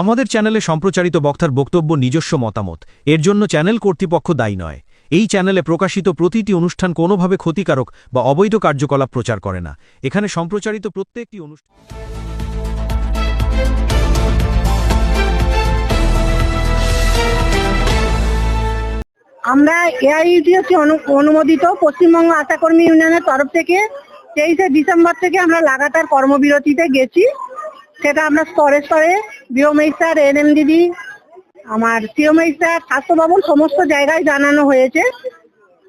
আমাদের চ্যানেলে সম্প্রচারিত বক্তার বক্তব্য নিজস্ব মতামত। এর জন্য চ্যানেল কর্তৃপক্ষ দায়ী নয়। এই চ্যানেলে প্রকাশিত প্রতিটি অনুষ্ঠান কোনোভাবে ক্ষতিকারক বা অবৈধ কার্যকলাপ প্রচার করে না। এখানে সম্প্রচারিত প্রত্যেকটি অনুষ্ঠান আমরা এআইইউটিএসি অনুমোদিত পশ্চিমবঙ্গ আশাকর্মী ইউনিয়নের তরফ থেকে তেইশে ডিসেম্বর থেকে আমরা লাগাতার কর্মবিরতিতে গেছি। সেটা আমরা স্তরে স্তরে বিওমই স্যার এনএম দিদি আমার সিওমই স্যার স্বাস্থ্য ভবন সমস্ত জায়গায় জানানো হয়েছে।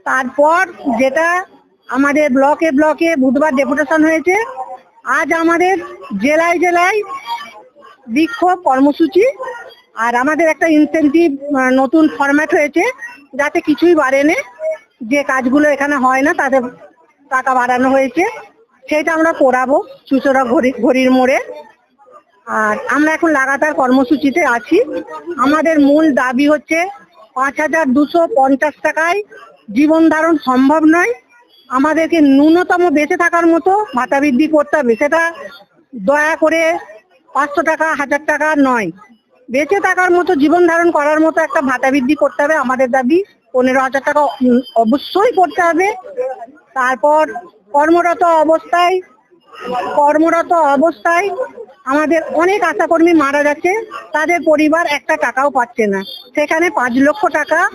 তারপর যেটা আমাদের ব্লকে ব্লকে বুধবার ডেপুটেশন হয়েছে, আজ আমাদের জেলায় জেলায় বিক্ষোভ কর্মসূচি আর আমাদের একটা ইনসেন্টিভ নতুন ফরম্যাট হয়েছে, যাতে কিছুই বাড়েনি যে কাজগুলো এখানে হয় না তাদের টাকা বাড়ানো হয়েছে, সেটা আমরা করাবো চুচড়া ঘড়ি ঘড়ির মোড়ে। আর আমরা এখন লাগাতার কর্মসূচিতে আছি। আমাদের মূল দাবি হচ্ছে পাঁচ হাজার দুশো পঞ্চাশ টাকায় জীবন ধারণ সম্ভব নয়। আমাদেরকে ন্যূনতম বেঁচে থাকার মতো ভাতা বৃদ্ধি করতে হবে, সেটা দয়া করে পাঁচশো টাকা, হাজার টাকা নয়। বেঁচে থাকার মতো, জীবন ধারণ করার মতো একটা ভাতা বৃদ্ধি করতে হবে আমাদের দাবি। পনেরো হাজার টাকা অবশ্যই করতে হবে। তারপর কর্মরত অবস্থায় কর্মরত অবস্থায় আমাদের অনেক আশাকর্মী মারা যাচ্ছে তাদের পরিবার একটা টাকাও পাচ্ছে না। সেখানে পাঁচ লক্ষ টাকা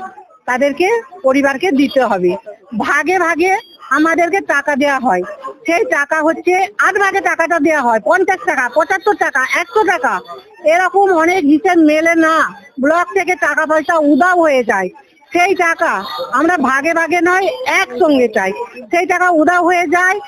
তাদেরকে, পরিবারকে দিতে হবে। ভাগে ভাগে আমাদেরকে টাকা দেওয়া হয়। সেই টাকা হচ্ছে, আট ভাগে টাকাটা দেওয়া হয়। পঞ্চাশ টাকা, পঁচাত্তর টাকা, একশো টাকা। এরকম অনেক হিসেব মেলে না। ব্লক থেকে টাকা পয়সা উদাও হয়ে যায়। সেই টাকা আমরা ভাগে ভাগে নয়, একসঙ্গে চাই। সেই টাকা উদাও হয়ে যায়।